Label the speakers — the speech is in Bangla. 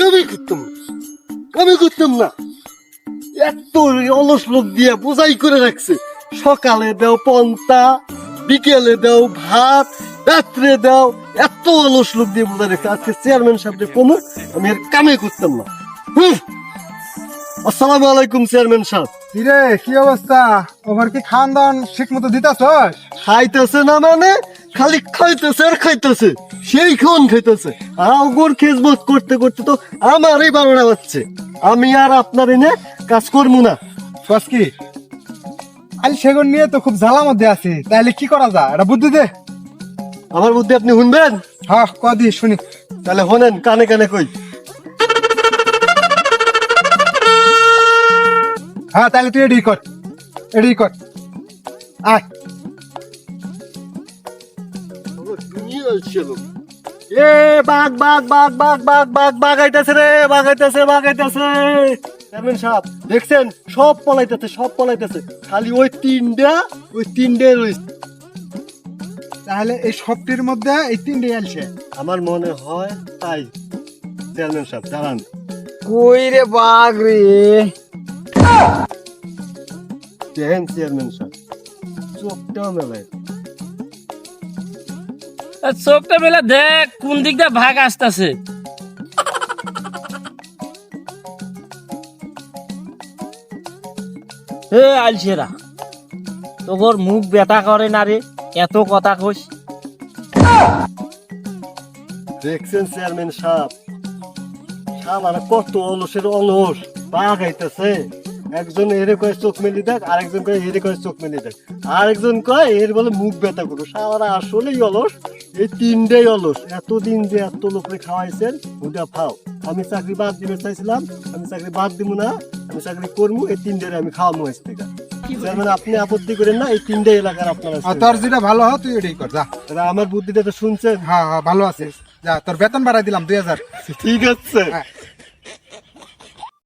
Speaker 1: কবি করতাম। কবি করতাম না? এত অলস লোক দিয়ে বোঝাই করে রাখছে। সকালে দাও পন্তা বিকেলে দাও ভাত রাত্রে দাও এত অলস লোক দিয়ে বোঝাই রাখছে। আজকে চেয়ারম্যান সাহেবকে কমু আমি আর কামে করতাম না। হুম। আসসালামু আলাইকুম চেয়ারম্যান সাহেব।
Speaker 2: কিরে কি অবস্থা? ওভার কি খান দান ঠিক মতো দিতাছস?
Speaker 1: খাইতেছে না মানে? খালি খাইতেছে আর খাইতেছে। সেই খন খাইতেছে আগর খেজমত করতে করতে তো আমারই বারোটা হচ্ছে আমি আর আপনার এনে কাজ করব না।
Speaker 2: কস কি? আল সেগুন নিয়ে তো খুব জ্বালা মধ্যে আছি। তাহলে কি করা যায়? এটা বুদ্ধি দে।
Speaker 1: আমার বুদ্ধি আপনি শুনবেন?
Speaker 2: হ্যাঁ কদি শুনি।
Speaker 1: তাহলে শোনেন কানে কানে কই।
Speaker 2: হ্যাঁ তাহলে তুই এডি কর। এডি কর। আয়।
Speaker 1: এ বাঘ বাঘ বাঘ বাঘ বাঘ বাঘ বাঘ আইতাছে রে বাঘ আইতাছে বাঘ আইতাছে চেয়ারম্যান সাহেব দেখছেন? সব পলাইতেছে সব পলাইতেছে। খালি ওই তিনটা ওই তিনটে রয়েছে।
Speaker 2: তাহলে এই সবটির মধ্যে এই তিনটে আলছে
Speaker 1: আমার মনে হয় তাই। চেয়ারম্যান সাহেব দাঁড়ান।
Speaker 2: কই রে বাঘ রে?
Speaker 1: দেখেন চেয়ারম্যান সাহেব চোখটাও মেলায়।
Speaker 3: চোখটা মেলা দেখ কোন দিক দিয়ে ভাগ আসতেছে। এ আলসেরা তোর মুখ ব্যথা করে না রে এত কথা কইস।
Speaker 1: দেখছেন চেয়ারম্যান সাহেব সাহেব আর কত অলসের অলস বাঘ আইতেছে একজন এরে কয় চোখ মেলি দেখ আরেকজন কয় এরে কয় চোখ মেলি দেখ। আরেকজন কয় এর বলে মুখ ব্যথা করো। সারা আসলেই অলস। এই তিনটেই অলস। এতদিন যে এত লোকরে খাওয়াইছেন ওটা ফাও। আমি চাকরি বাদ দিতে চাইছিলাম আমি চাকরি বাদ দিব না আমি চাকরি করব এই তিনটে আমি খাওয়াবো আজ থেকে। আপনি আপত্তি করেন না এই তিনটে এলাকার আপনারা
Speaker 2: তোর যেটা ভালো হয় তুই এটাই কর যা।
Speaker 1: আমার বুদ্ধিটা তো শুনছেন।
Speaker 2: হ্যাঁ হ্যাঁ ভালো আছে যা তোর বেতন বাড়াই দিলাম দুই হাজার।
Speaker 1: ঠিক আছে।
Speaker 2: হ্যাঁ।